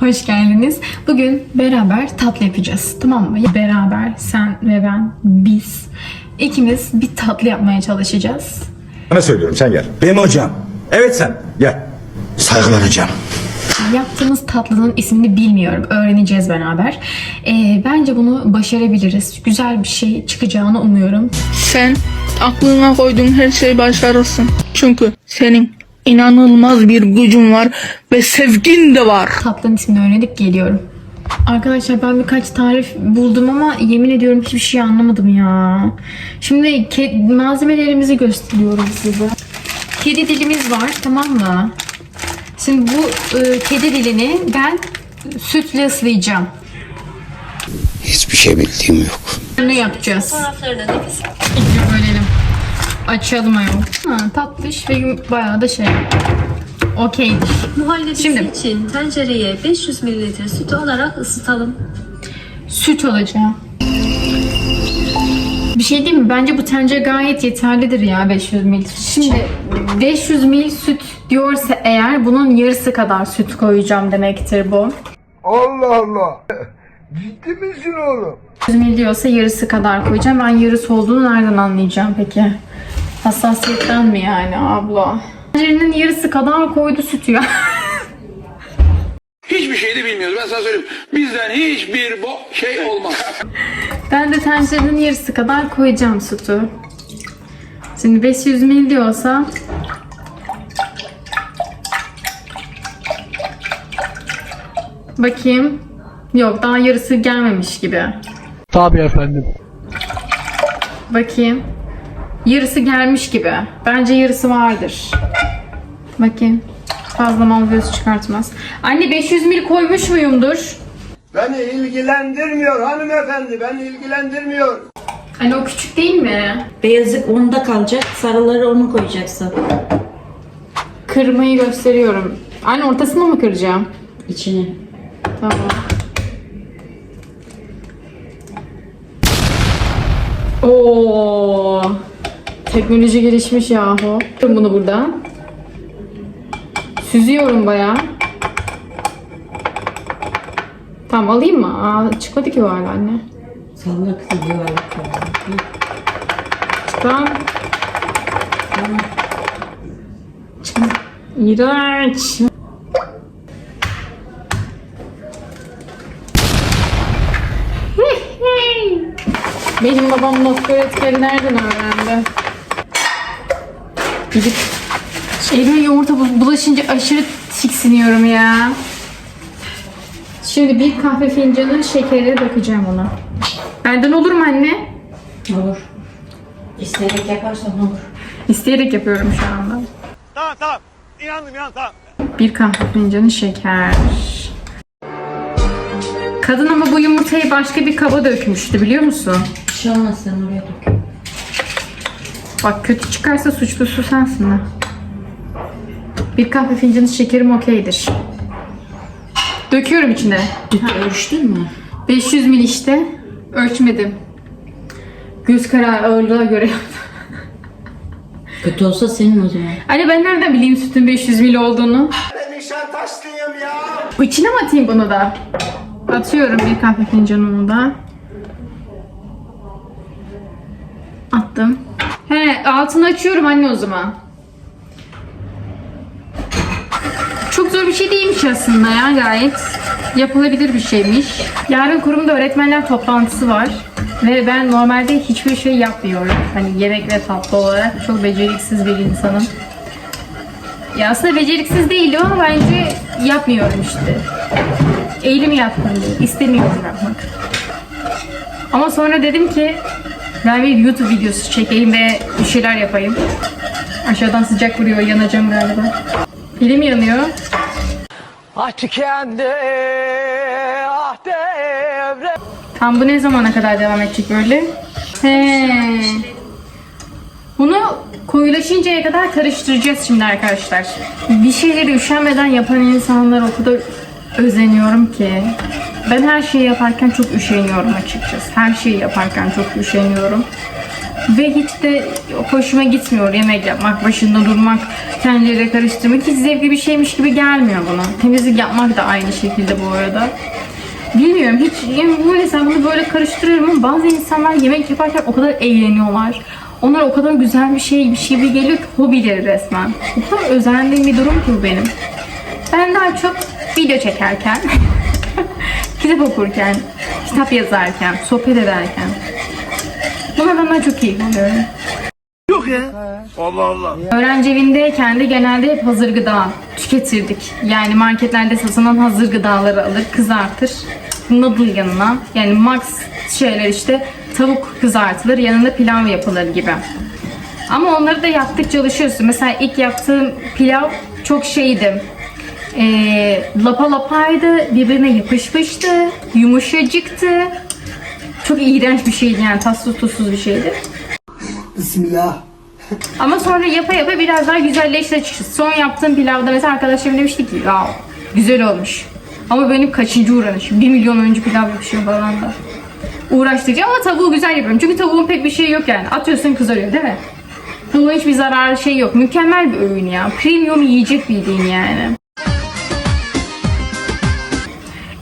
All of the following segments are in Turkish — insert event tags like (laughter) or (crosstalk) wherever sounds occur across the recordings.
Hoş geldiniz. Bugün beraber tatlı yapacağız. Tamam mı? Beraber sen ve ben, biz ikimiz bir tatlı yapmaya çalışacağız. Sana söylüyorum sen gel. Benim hocam. Evet sen gel. Saygılar hocam. Yaptığımız tatlının ismini bilmiyorum. Öğreneceğiz beraber. Ee, bence bunu başarabiliriz. Güzel bir şey çıkacağını umuyorum. Sen aklına koyduğun her şeyi başarırsın. Çünkü senin inanılmaz bir gücün var ve sevgin de var. Tatlının ismini öğrenip geliyorum. Arkadaşlar ben birkaç tarif buldum ama yemin ediyorum hiçbir şey anlamadım ya. Şimdi malzemelerimizi gösteriyorum size. Kedi dilimiz var tamam mı? Şimdi bu e, kedi dilini ben sütle ıslayacağım. Hiçbir şey bildiğim yok. Ne yapacağız? İlk bölelim. Açalım ayol. Ha, tatlış ve yum- bayağı da şey. Okeydir. Muhallebisi Şimdi. için tencereye 500 ml süt alarak ısıtalım. Süt alacağım. Bir şey değil mi? Bence bu tencere gayet yeterlidir ya 500 ml. Şimdi 500 ml süt diyorsa eğer bunun yarısı kadar süt koyacağım demektir bu. Allah Allah. Ciddi misin oğlum? 100 ml diyorsa yarısı kadar koyacağım. Ben yarısı olduğunu nereden anlayacağım peki? Hassasiyetten mi yani abla? Tencerenin yarısı kadar koydu sütü ya. (laughs) Hiçbir şey de bilmiyoruz. Ben sana söyleyeyim. Bizden hiçbir bo şey olmaz. (laughs) Ben de tencerenin yarısı kadar koyacağım sütü. Şimdi 500 ml diyorsa Bakayım. Yok daha yarısı gelmemiş gibi. Tabii efendim. Bakayım. Yarısı gelmiş gibi. Bence yarısı vardır. Bakayım. Fazla mal göz çıkartmaz. Anne 500 ml koymuş muyumdur? Beni ilgilendirmiyor hanımefendi. Beni ilgilendirmiyor. Anne o küçük değil mi? Beyazlık onda kalacak. Sarıları onu koyacaksın. Kırmayı gösteriyorum. Anne ortasını mı kıracağım? içine. Tamam. Teknoloji gelişmiş yahu. Bunu buradan. Süzüyorum bayağı. Tamam alayım mı? Aa, çıkmadı ki o hala anne. Salla kızı yuvarlak kalacak. Tamam. Çıkmadı. İğrenç. Benim babam nokta öğretmeni nereden öğrendi? Gidip elime yumurta bu- bulaşınca aşırı tiksiniyorum ya. Şimdi bir kahve fincanı şekeri dökeceğim ona. Benden olur mu anne? Olur. İsteyerek yaparsan olur. İsteyerek yapıyorum şu anda. Tamam tamam. İnandım inandım tamam. Bir kahve fincanı şeker. Kadın ama bu yumurtayı başka bir kaba dökmüştü biliyor musun? Bir şey olmaz sen oraya dök. Bak kötü çıkarsa suçlusu sensin ha. Bir kahve fincanı şekerim okeydir. Döküyorum içine. Ölçtün mü? 500 ml işte. Ölçmedim. Göz kararı ağırlığa göre (laughs) yaptım. Kötü olsa senin o zaman. Anne ben nereden bileyim sütün 500 ml olduğunu? Ben nişantaşlıyım ya. İçine mi atayım bunu da? Atıyorum bir kahve fincanımı da. Attım. He altını açıyorum anne o zaman. Çok zor bir şey değilmiş aslında ya gayet. Yapılabilir bir şeymiş. Yarın kurumda öğretmenler toplantısı var. Ve ben normalde hiçbir şey yapmıyorum. Hani yemek ve tatlı olarak çok beceriksiz bir insanım. Ya aslında beceriksiz değilim ama bence yapmıyorum işte. Eğilim yaptım değil. İstemiyorum yapmak. Ama sonra dedim ki ben bir YouTube videosu çekeyim ve bir şeyler yapayım. Aşağıdan sıcak vuruyor. Yanacağım galiba. Elim yanıyor. Ah tükendi, ah devre. Tam bu ne zamana kadar devam edecek böyle? He. Bunu koyulaşıncaya kadar karıştıracağız şimdi arkadaşlar. Bir şeyleri üşenmeden yapan insanlara o kadar özeniyorum ki. Ben her şeyi yaparken çok üşeniyorum açıkçası. Her şeyi yaparken çok üşeniyorum. Ve hiç de hoşuma gitmiyor yemek yapmak, başında durmak, tencereye karıştırmak. Hiç zevkli bir şeymiş gibi gelmiyor bana. Temizlik yapmak da aynı şekilde bu arada. Bilmiyorum hiç yani bu mesela bunu böyle karıştırıyorum ama bazı insanlar yemek yaparken o kadar eğleniyorlar. Onlar o kadar güzel bir şey bir şey gibi geliyor ki hobileri resmen. O kadar özendiğim bir durum ki bu benim. Ben daha çok video çekerken, (laughs) kitap okurken, kitap yazarken, sohbet ederken bunlardan daha çok keyif alıyorum. Öğrenci evindeyken de genelde hep hazır gıda tüketirdik. Yani marketlerde satılan hazır gıdaları alır, kızartır. Noodle yanına yani max şeyler işte tavuk kızartılır yanında pilav yapılır gibi. Ama onları da yaptıkça alışıyorsun. Mesela ilk yaptığım pilav çok şeydi. Ee, lapa lapaydı, birbirine yapışmıştı, yumuşacıktı. Çok iğrenç bir şeydi yani tatsız tuzsuz bir şeydi. Bismillah. Ama sonra yapa yapa biraz daha güzelleşti açıkçası. Son yaptığım pilavda mesela arkadaşlarım demişti ki ya güzel olmuş. Ama benim kaçıncı uğraşım? 1 milyon önce pilav yapışıyor falan da. Uğraştıkça ama tavuğu güzel yapıyorum. Çünkü tavuğun pek bir şey yok yani. Atıyorsun kızarıyor değil mi? Tavuğun hiçbir zararı şey yok. Mükemmel bir öğün ya. Premium yiyecek bildiğin yani.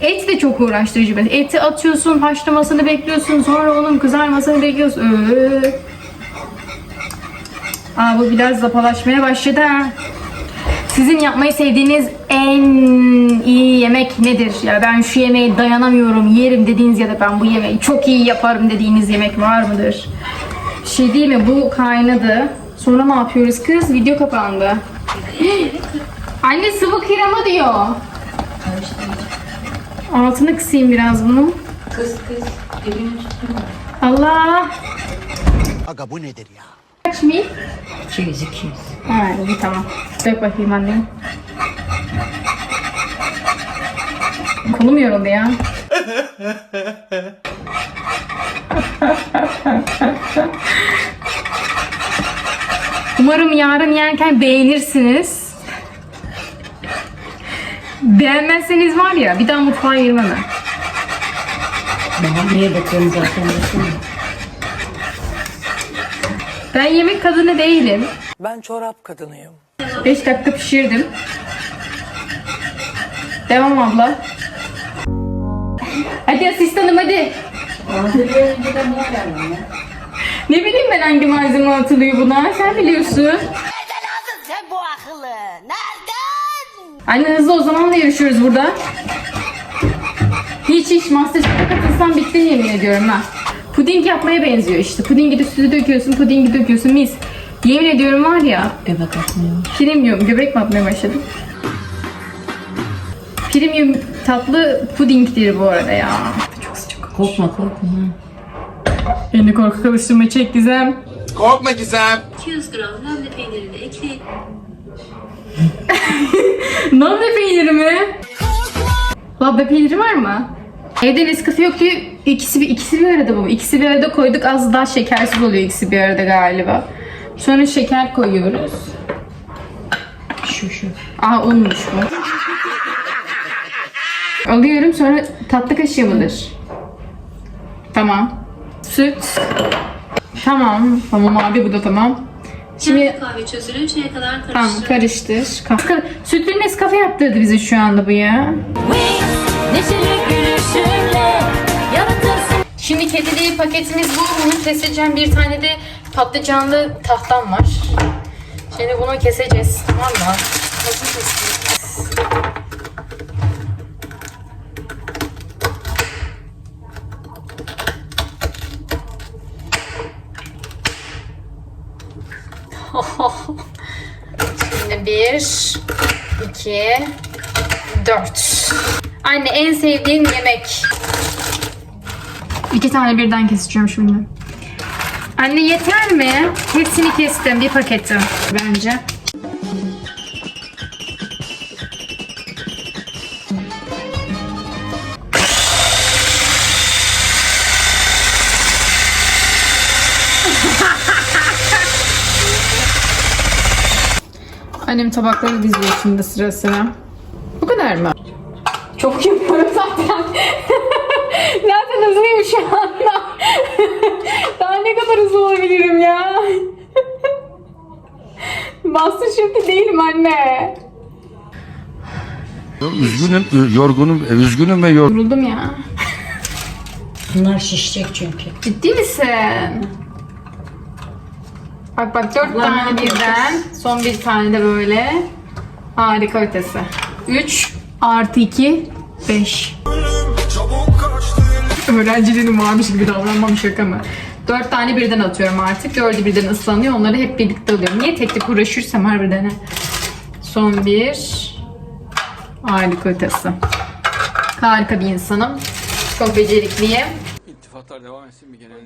Et de çok uğraştırıcı. Eti atıyorsun, haşlamasını bekliyorsun, sonra onun kızarmasını bekliyorsun. Öö. Aa bu biraz zapalaşmaya başladı ha. Sizin yapmayı sevdiğiniz en iyi yemek nedir? Ya ben şu yemeğe dayanamıyorum, yerim dediğiniz ya da ben bu yemeği çok iyi yaparım dediğiniz yemek var mıdır? Bir şey değil mi? Bu kaynadı. Sonra ne yapıyoruz kız? Video kapandı. (gasps) Anne sıvı krema diyor. Altını kısayım biraz bunun. Kız kız. Dibini tutma. Allah. Aga bu nedir ya? Kaç mil? 200 200. Ha iyi tamam. Dök bakayım anne. Kolum yoruldu ya. (laughs) Umarım yarın yerken beğenirsiniz. Beğenmezseniz var ya bir daha mutfağa girmem ben. Daha neye bakıyorum zaten. Ben yemek kadını değilim. Ben çorap kadınıyım. 5 dakika pişirdim. Devam abla. Hadi asistanım hadi. Niye? Ne bileyim ben hangi malzeme atılıyor buna. Sen biliyorsun. Nereden? Anne hızlı o zaman da yarışıyoruz burada. Hiç hiç Masterchef'e katılsam bittin yemin ediyorum ha. Puding yapmaya benziyor işte. Pudingi de sütü döküyorsun, pudingi döküyorsun mis. Yemin ediyorum var ya. Göbek atmıyor. Premium göbek mi atmaya başladım? Premium tatlı pudingdir bu arada ya. Çok sıcak. Korkma korkma. Beni korku alıştırma çek Gizem. Korkma Gizem. 200 gram labne peynirini ekleyin. (laughs) (laughs) Labne peyniri mi? Labne peyniri var mı? Evde Nescafe yok ki ikisi bir ikisi bir arada bu. İkisi bir arada koyduk az daha şekersiz oluyor ikisi bir arada galiba. Sonra şeker koyuyoruz. Şu şu. Aa olmuş bu. Alıyorum sonra tatlı kaşığı mıdır? Tamam. Süt. Tamam. Tamam abi bu da tamam. Şimdi kahve çözülünceye kadar tamam karıştırın. karıştır. Ka- Sütlü Nescafe yaptırdı bize şu anda bu ya. Şimdi kedili paketimiz bu. Bunu keseceğim. Bir tane de patlıcanlı tahtam var. Şimdi bunu keseceğiz. Tamam mı? Nasıl keseceğiz? 2, 4. Anne en sevdiğin yemek. İki tane birden keseceğim şimdi. Anne yeter mi? Hepsini kestim. Bir paketi bence. Annem tabakları diziyor şimdi sıra sıra. Bu kadar mı? Çok yapıyorum zaten. (laughs) Zaten hızlıyım şu anda. (laughs) Daha ne kadar hızlı olabilirim ya? (laughs) Bastır şimdi değilim anne. Üzgünüm, yorgunum, üzgünüm ve yorgunum. Yoruldum ya. Bunlar şişecek çünkü. Ciddi misin? Bak bak dört tane birden. Son bir tane de böyle. Harika ötesi. 3 artı 2 5. Öğrenciliğim varmış gibi davranmam şaka mı? Dört tane birden atıyorum artık. Dördü birden ıslanıyor. Onları hep birlikte alıyorum. Niye tek tek uğraşırsam harbiden. Son bir. Harika ötesi. Harika bir insanım. Çok becerikliyim. İltifatlar devam etsin bir genel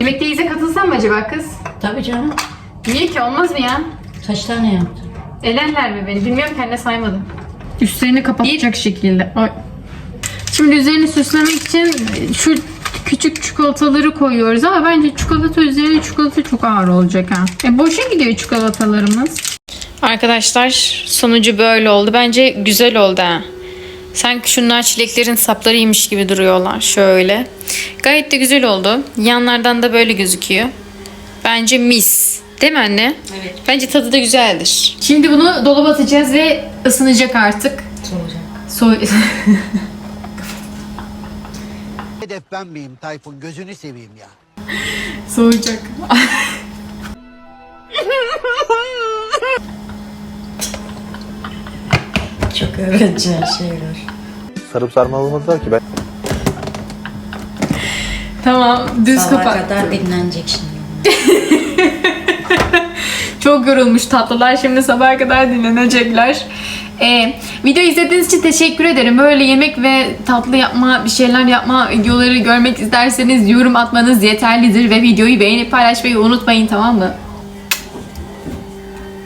Yemekteyize katılsam mı acaba kız? Tabii canım. Niye ki olmaz mı ya? Kaç tane yaptın? Elerler mi beni? Bilmiyorum kendine saymadım. Üstlerini kapatacak şekilde. Ay. Şimdi üzerini süslemek için şu küçük çikolataları koyuyoruz ama bence çikolata üzerine çikolata çok ağır olacak ha. E boşa gidiyor çikolatalarımız. Arkadaşlar sonucu böyle oldu. Bence güzel oldu ha. Sanki şunlar çileklerin saplarıymış gibi duruyorlar şöyle. Gayet de güzel oldu. Yanlardan da böyle gözüküyor. Bence mis. Değil mi anne? Evet. Bence tadı da güzeldir. Şimdi bunu dolaba atacağız ve ısınacak artık. Soğuyacak. Soy (laughs) Hedef ben miyim Tayfun gözünü seveyim ya. soğuyacak. (laughs) Çok öğreneceğin şeyler. Sarıp sarmalamamız var ki ben. tamam düz Sabaha kapat. kadar dinlenecek şimdi. (laughs) Çok yorulmuş tatlılar. Şimdi sabaha kadar dinlenecekler. Ee, video izlediğiniz için teşekkür ederim. Böyle yemek ve tatlı yapma, bir şeyler yapma videoları görmek isterseniz yorum atmanız yeterlidir ve videoyu beğenip paylaşmayı unutmayın tamam mı?